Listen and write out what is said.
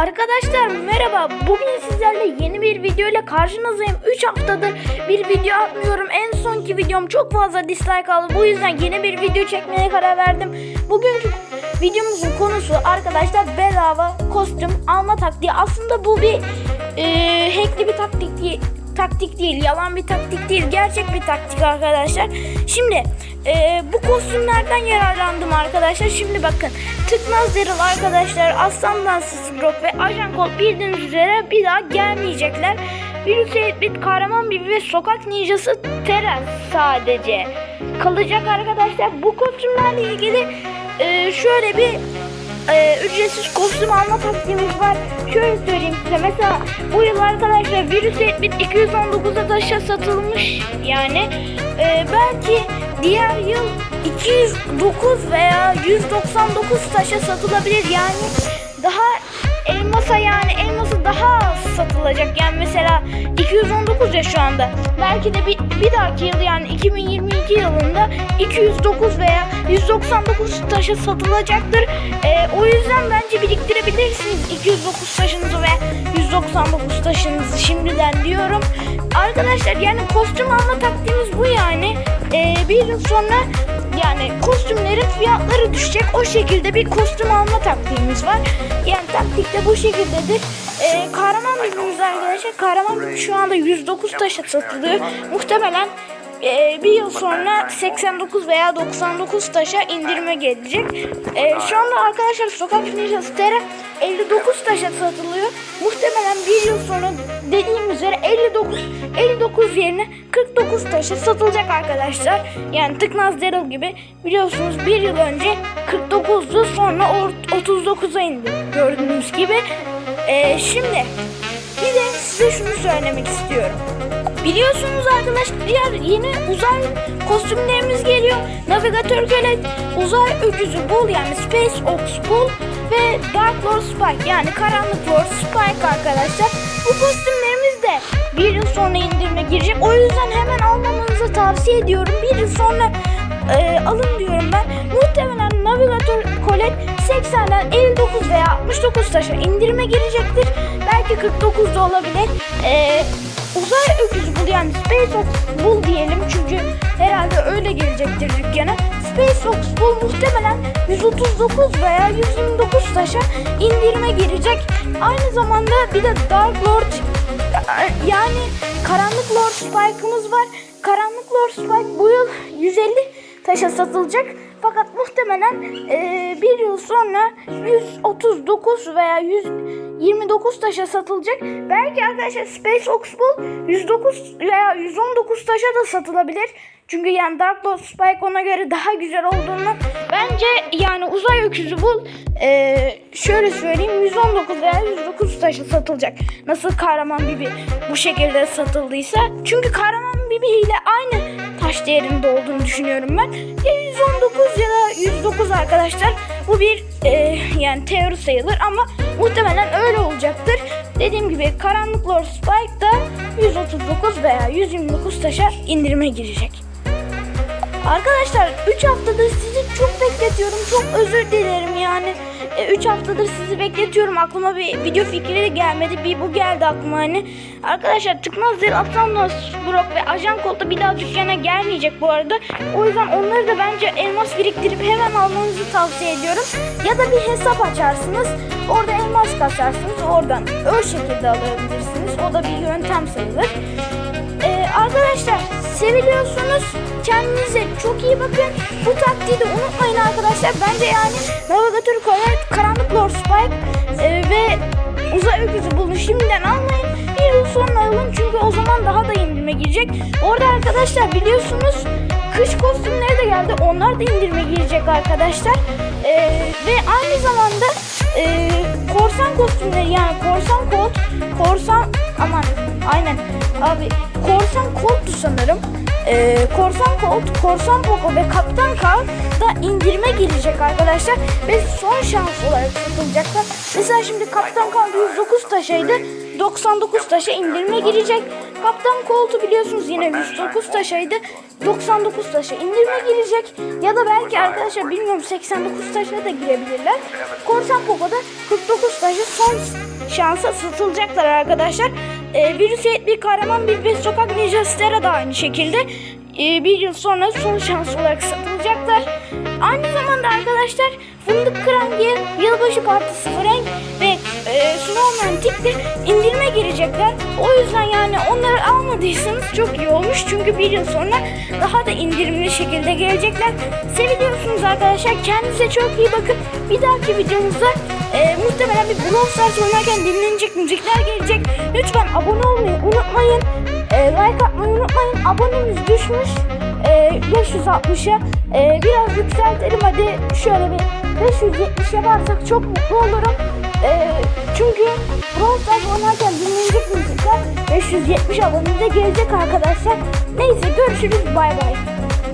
Arkadaşlar merhaba. Bugün sizlerle yeni bir video ile karşınızdayım. 3 haftadır bir video atmıyorum. En sonki videom çok fazla dislike aldı. Bu yüzden yeni bir video çekmeye karar verdim. Bugünkü videomuzun konusu arkadaşlar bedava kostüm alma taktiği. Aslında bu bir e, hackli bir taktik değil taktik değil, yalan bir taktik değil, gerçek bir taktik arkadaşlar. Şimdi e, bu kostümlerden yararlandım arkadaşlar. Şimdi bakın Tıknaz Daryl arkadaşlar, Aslan Brock ve Ajan Colt bildiğiniz üzere bir daha gelmeyecekler. Virüs Eğitmit, Kahraman Bibi ve Sokak Ninjası Teren sadece kalacak arkadaşlar. Bu kostümlerle ilgili e, şöyle bir e, ücretsiz kostüm alma taktiğimiz var. Şöyle söyleyeyim size mesela bu yıl arkadaşlar virüs etmit 219'a taşa satılmış yani. E, belki diğer yıl 209 veya 199 taşa satılabilir. Yani daha elmasa yani elması daha az satılacak. Yani mesela 219 ya belki de bir, bir dahaki yıl yani 2022 yılında 209 veya 199 taşa satılacaktır. Ee, o yüzden bence biriktirebilirsiniz 209 taşınızı ve 199 taşınızı şimdiden diyorum. Arkadaşlar yani kostüm alma taktiğimiz bu yani. Ee, bir yıl sonra yani kostümlerin fiyatları düşecek. O şekilde bir kostüm alma taktiğimiz var. Yani taktik de bu şekildedir. Ee, kahraman bibimiz arkadaşlar. Kahraman bibi şu anda 109 taşa satılıyor. Muhtemelen e, bir yıl sonra 89 veya 99 taşa indirme gelecek. E, şu anda arkadaşlar sokak Terra 59 taşa satılıyor. Muhtemelen bir yıl sonra dediğim üzere 59 59 yerine 49 taşa satılacak arkadaşlar. Yani Tıknaz Daryl gibi biliyorsunuz bir yıl önce 49'du sonra or- 39'a indi gördüğünüz gibi. E, şimdi bir de size şunu söylemek istiyorum. Biliyorsunuz arkadaşlar yeni uzay kostümlerimiz geliyor. Navigatör Kölet, uzay öküzü Bull yani Space Ox Bull ve Dark Lord Spike yani Karanlık Lord Spike arkadaşlar. Bu kostümlerimiz bir yıl sonra indirime girecek. O yüzden hemen almamanızı tavsiye ediyorum. Bir yıl sonra e, alın diyorum ben. Muhtemelen Navigatör Colette 80'den 59 veya 69 taşa indirime girecektir. Belki 49 da olabilir. E, uzay öküzü bul yani Space Ox bul diyelim çünkü herhalde öyle gelecektir dükkana. Space Ox bul muhtemelen 139 veya 129 taşa indirime girecek. Aynı zamanda bir de Dark Lord yani Karanlık Lord Spike'ımız var. Karanlık Lord Spike bu yıl 150 taşa satılacak. Fakat muhtemelen e, bir yıl sonra 139 veya 129 taşa satılacak. Belki arkadaşlar Space Ox Bull 109 veya 119 taşa da satılabilir. Çünkü yani Dark Lord Spike ona göre daha güzel olduğunu bence yani uzay öküzü bul e, şöyle söyleyeyim 119 veya 109 taşa satılacak. Nasıl kahraman bibi bu şekilde satıldıysa. Çünkü kahraman bibi ile aynı taş değerinde olduğunu düşünüyorum ben. Ya 119 ya da 109 arkadaşlar. Bu bir e, yani teori sayılır ama muhtemelen öyle olacaktır. Dediğim gibi Karanlık Lord Spike da 139 veya 129 taşa indirime girecek. Arkadaşlar 3 haftadır sizi bekletiyorum. Çok özür dilerim yani. 3 haftadır sizi bekletiyorum. Aklıma bir video fikri de gelmedi. Bir bu geldi aklıma hani. Arkadaşlar Tıknaz Zil, Atlandos, Brock ve Ajan Colt'ta bir daha dükkana gelmeyecek bu arada. O yüzden onları da bence elmas biriktirip hemen almanızı tavsiye ediyorum. Ya da bir hesap açarsınız. Orada elmas kasarsınız. Oradan o şekilde alabilirsiniz. O da bir yöntem sayılır. Ee, arkadaşlar seviliyorsunuz. Kendinize çok iyi bakın. Bu taktiği de unutmayın arkadaşlar. Bence yani Navigatör Colette, Karanlık Lord Spike e, ve Uzay Öküzü bulun şimdiden almayın. Bir yıl sonra alın çünkü o zaman daha da indirime girecek. Orada arkadaşlar biliyorsunuz kış kostümleri de geldi. Onlar da indirime girecek arkadaşlar. E, ve aynı zamanda e, korsan kostümleri yani korsan kolt, korsan aman aynen abi korsan kolttu sanırım. Ee, korsan kolt, korsan Poco ve kaptan Karl da indirime girecek arkadaşlar ve son şans olarak satılacaklar. Mesela şimdi kaptan Karl 109 taşaydı 99 taşa indirime girecek. Kaptan koltuğu biliyorsunuz yine 109 taşaydı. 99 taşa indirme girecek. Ya da belki arkadaşlar bilmiyorum 89 taşa da girebilirler. Korsan Poco'da 49 taşı son şansa satılacaklar arkadaşlar. Ee, virüs bir kahraman bir ve sokak ninja Stera da aynı şekilde ee, bir yıl sonra son şans olarak satılacaklar. Aynı zamanda arkadaşlar Fındık Krangi'ye yılbaşı partisi Frank ve e, Snowman Tip de indirime girecekler. O yüzden yani onları almadıysanız çok iyi olmuş. Çünkü bir yıl sonra daha da indirimli şekilde gelecekler. Seviliyorsunuz arkadaşlar. Kendinize çok iyi bakın. Bir dahaki videomuzda e, muhtemelen bir Brawl Stars oynarken dinlenecek müzikler gelecek. Lütfen abone olmayı unutmayın. E, like atmayı unutmayın. Abonemiz düşmüş. E, 560'a. E, biraz yükseltelim hadi şöyle bir 570 yaparsak çok mutlu olurum. E, çünkü Brawl Stars oynarken dinlenecek müzikler 570 abonede gelecek arkadaşlar. Neyse görüşürüz bay bay.